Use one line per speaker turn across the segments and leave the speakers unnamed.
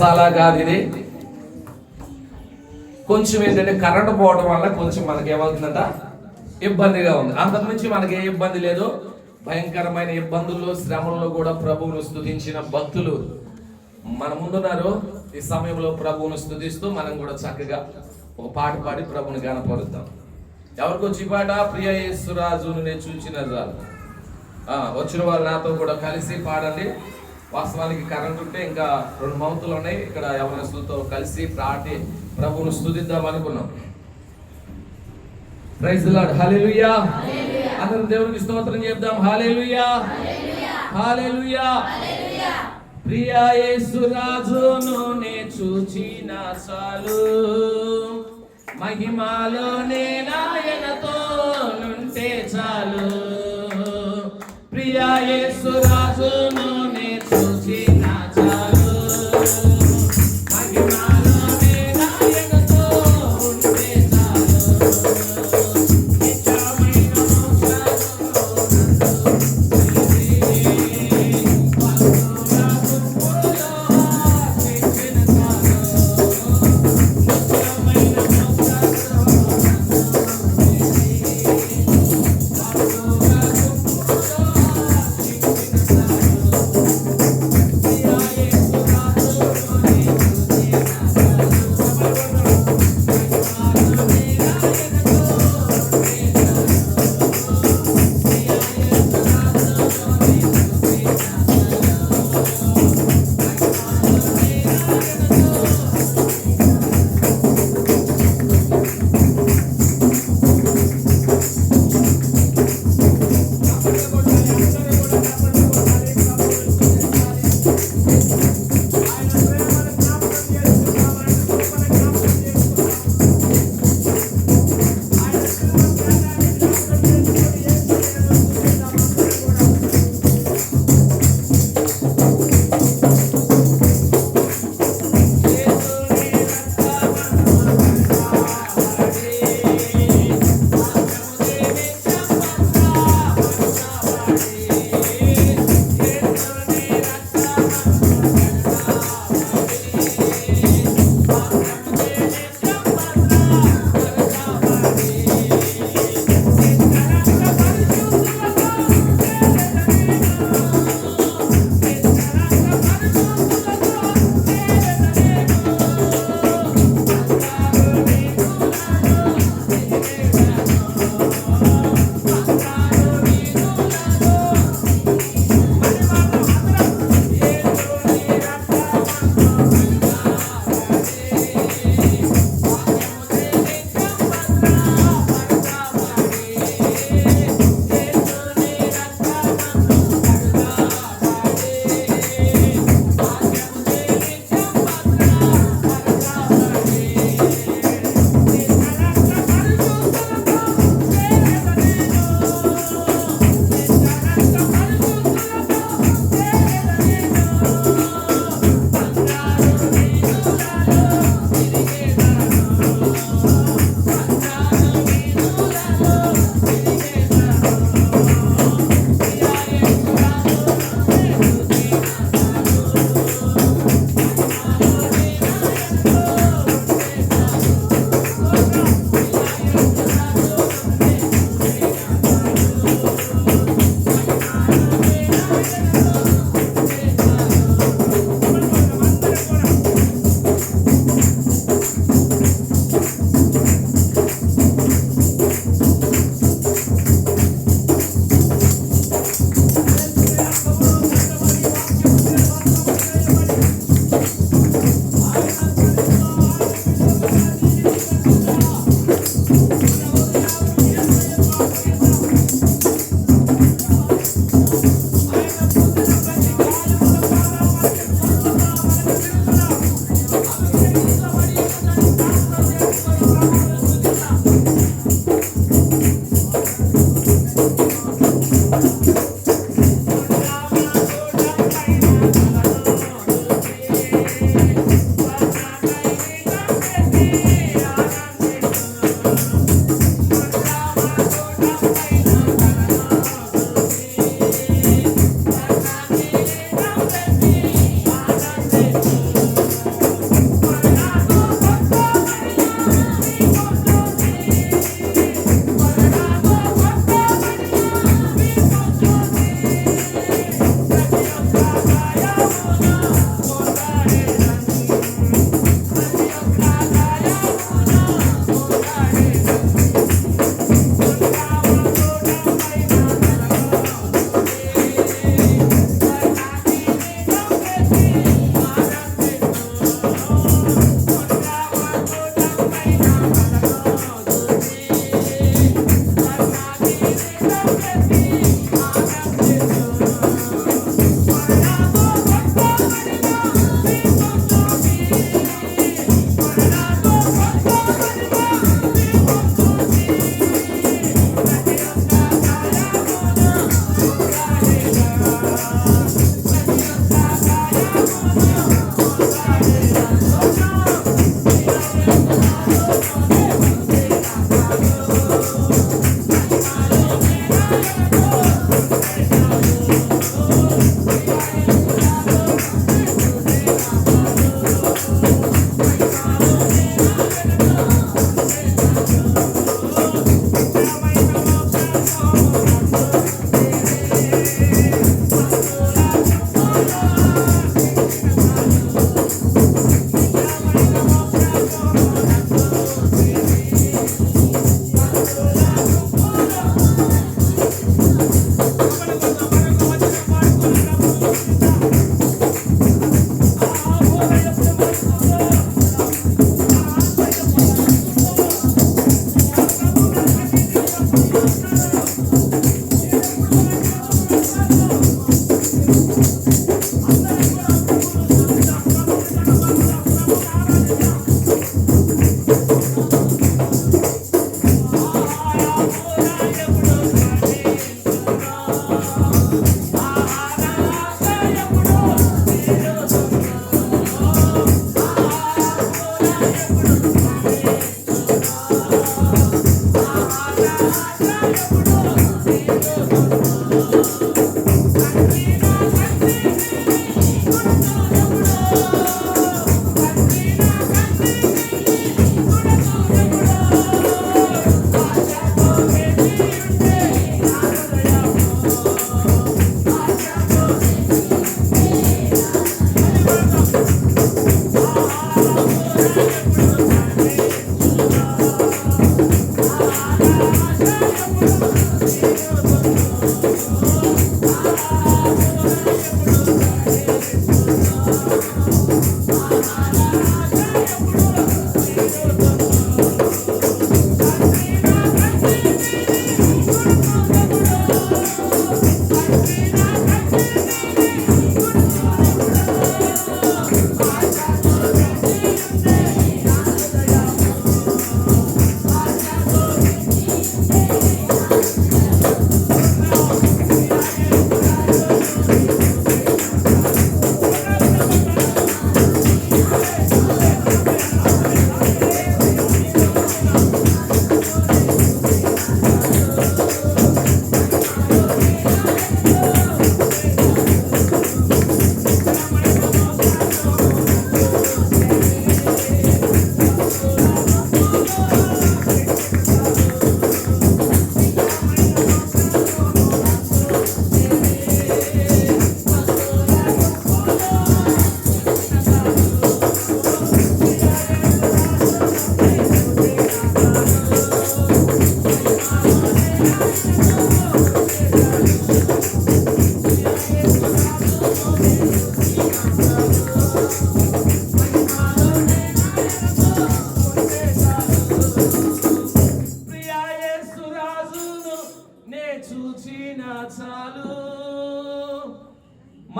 చాలా కాదు ఇది. కొంచెం ఏంటంటే కరెంట్ పోవడం వల్ల కొంచెం మనకి ఏమవుతుందంట? ఇబ్బందిగా ఉంది. అంతకుమించి మనకి ఏ ఇబ్బంది లేదు. భయంకరమైన ఇబ్బందుల్లో శ్రమల్లో కూడా ప్రభువును స్థుతించిన భక్తులు మన ముందున్నారు. ఈ సమయంలో ప్రభువును స్థుతిస్తూ మనం కూడా చక్కగా ఒక పాట పాడి ప్రభుని గనపరుద్దాం ఎవరికి వచ్చి పాట? ప్రియ యేసురాజును నేను చూచిన రాదు వచ్చిన వాళ్ళు నాతో కూడా కలిసి పాడండి. వాస్తవానికి కరెంట్ ఉంటే ఇంకా రెండు మౌతులు ఉన్నాయి. ఇక్కడ యవనస్తులతో కలిసి పాటి ప్రభువును స్తుతిద్దాం అనుకున్నాం. ప్రైజ్ లార్డ్ హల్లెలూయా అందరం దేవునికి స్తోత్రం చేద్దాం. హల్లెలూయా హల్లెలూయా ప్రియా యేసు రాజును నే చూచిన చాలు. మహిమాలో నాయనతో నుంటే చాలు. ప్రియా యేసు Thank you.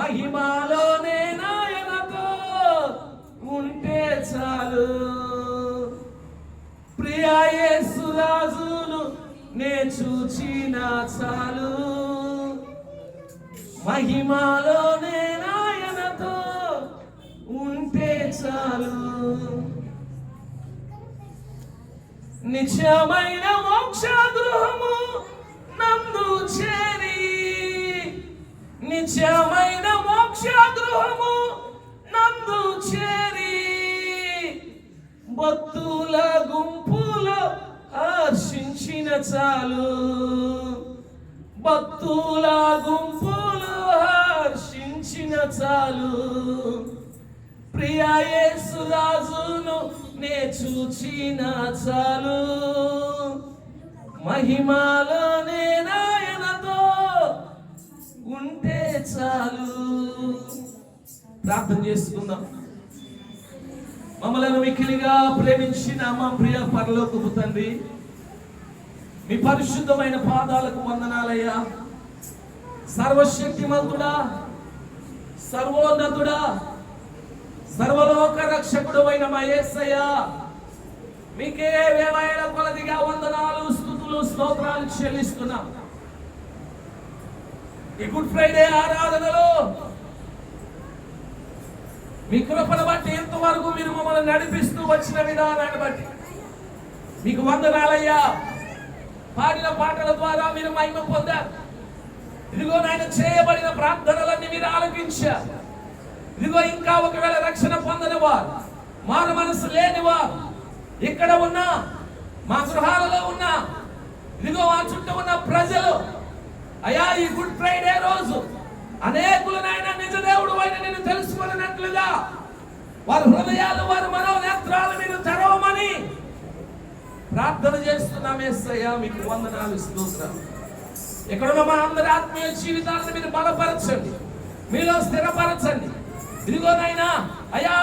మహిమలోనే నాయనతో ఉంటే చాలు. ప్రియా యేసురాజును నే చూచిన చాలు. మహిమలోనే నాయనతో ఉంటే చాలు. నిత్యమైన మోక్ష గృహము నందు చేరి నిజమైన మోక్ష గృహము నందు చేరి భక్తుల గుంపులో హర్షించిన చాలు. భక్తుల గుంపులు హర్షించిన చాలు. ప్రియా యేసురాజును నే చూచిన చాలు. మహిమాలోనే నేనా చాలు ప్రార్థన చేసుకుందాం. మమ్మలను మిక్కిలిగా ప్రేమించిన మా ప్రియ పరలోకపు తండ్రి మీ పరిశుద్ధమైన పాదాలకు వందనాలయ్యా. సర్వశక్తిమంతుడా సర్వోన్నతుడా సర్వలోక రక్షకుడు అయిన మా మీకే వేలాయన కొలదిగా వందనాలు స్థుతులు స్తోత్రాలు చెల్లిస్తున్నాం. ఈ గుడ్ ఫ్రైడే ఆరాధనలో మీ కృపను బట్టి ఎంతవరకు మీరు మమ్మల్ని నడిపిస్తూ వచ్చిన విధానాన్ని బట్టి. మీకు వందనాలయ్యా. పాడిన పాటల ద్వారా మీరు మహిమ పొందారు. ఇదిగో నాయన చేయబడిన ప్రార్థనలన్నీ మీరు ఆలకించారు. ఇదిగో ఇంకా ఒకవేళ రక్షణ పొందని వారు మారు మనసు లేని వారు ఇక్కడ ఉన్న మా గృహాలలో ఉన్న ఇదిగో మా చుట్టూ ఉన్న ప్రజలు అయా ఈ గుడ్ ఫ్రైడే రోజు అనేకులు నాయన నిజ దేవుడు అయిన నేను తెలుసుకున్నట్లుగా వారి హృదయాలు వారి మనోనేత్రాలు మీరు తెరవమని ప్రార్థన చేస్తున్నాం ఏసయ్యా మీకు వందనాలు స్తోత్రం ఎక్కడున్న మా అందరి ఆత్మీయ జీవితాలను మీరు బలపరచండి మీలో స్థిరపరచండి. ఇదిగోనైనా అయ్యా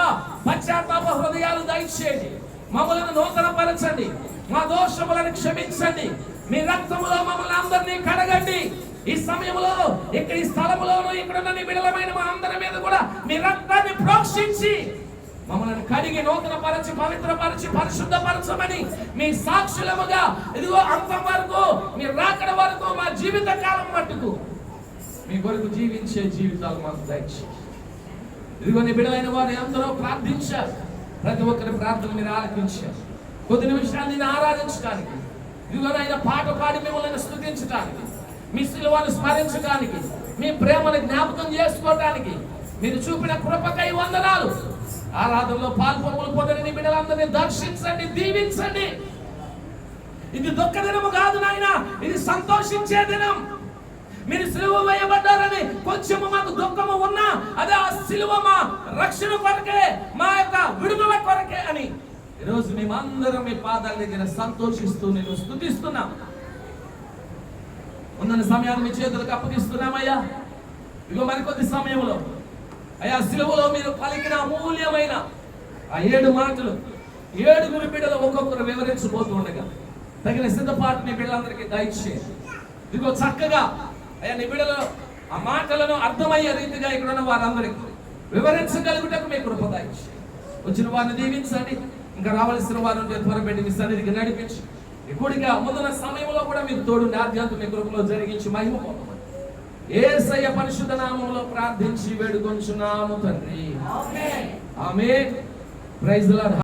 పశ్చాత్తాప హృదయాలు దయచేయండి మమ్మల్ని నూతనపరచండి మా దోషములను క్షమించండి మీ రక్తములో మమ్మల్ని అందరినీ కడగండి. ఈ సమయంలో ఇక్కడ ఈ స్థలములోను ఇక్కడ ఉన్న నీ బిడలమైన మా అందరి మీద కూడా మీ రక్తాన్ని ప్రోక్షించి మమ్మల్ని కడిగి నూతన పరచి పవిత్రపరచి పరిశుద్ధపరచమని మీ సాక్షులముగా ఇదిగో అంతం వరకు మీ రాకడ వరకు మా జీవిత కాలం మట్టుకు మీ కొరకు జీవించే జీవితాలు మాకు దయచేయండి. ఇదిగో నీ బిడలైన వారు ఎందరో ప్రార్థించారు. ప్రతి ఒక్కరి ప్రార్థన మీరు ఆలకించారు. కొద్ది నిమిషాలు నేను ఆరాధించడానికి. ఇదిగో ఆయన పాట పాడి మిమ్మల్ని స్థుతించడానికి. మీ శిలువను స్మరించడానికి మీ ప్రేమను జ్ఞాపకం చేసుకోవడానికి మీరు చూపిన కృపకై వందనాలు. ఆరాధనలో పాల్పొమ్మలు పొందని బిడ్డలందరినీ దర్శించండి దీవించండి. ఇది దుఃఖ దినము కాదు నాయన ఇది సంతోషించే దినం. మీరు సిలువ వేయబడ్డారని కొంచెము మాకు దుఃఖము ఉన్నా అదే ఆ సిలువ మా రక్షణ కొరకే మా యొక్క విడుదల కొరకే అని. ఈరోజు మేమందరం మీ పాదాల దగ్గర సంతోషిస్తూ నేను స్థుతిస్తున్నాం ఉన్న సమయాన్ని మీ చేతులకు అప్పగిస్తున్నామయ్యా. ఇగో మరికొద్ది సమయంలో. అయ్యా సిలువలో మీరు పలికిన అమూల్యమైన ఆ ఏడు మాటలు ఏడుగురు బిడ్డలు ఒక్కొక్కరు వివరించబోతూ ఉండగా తగిన సిద్ధపాటు మీ బిడ్డలందరికీ దయచేయండి. ఇదిగో చక్కగా అయ్యా నీ బిడ్డలు ఆ మాటలను అర్థమయ్యే రీతిగా ఇక్కడ ఉన్న వారందరికీ వివరించగలుగుటకు మీ కృప దయచేయండి. వచ్చిన వారిని దీవించండి. ఇంకా రావాల్సిన వారు త్వరపెట్టి మీ సన్నిధికి నడిపించి ఇప్పుడుగా ముందున్న సమయంలో కూడా మీరు తోడు ఆధ్యాత్మిక మీ కృపలో జరిగించి మహిమ పొందమని. ఏసయ్య పరిశుద్ధ నామంలో ప్రార్థించి వేడుకొంచున్నాము తండ్రి. ఆమె ప్రైజ్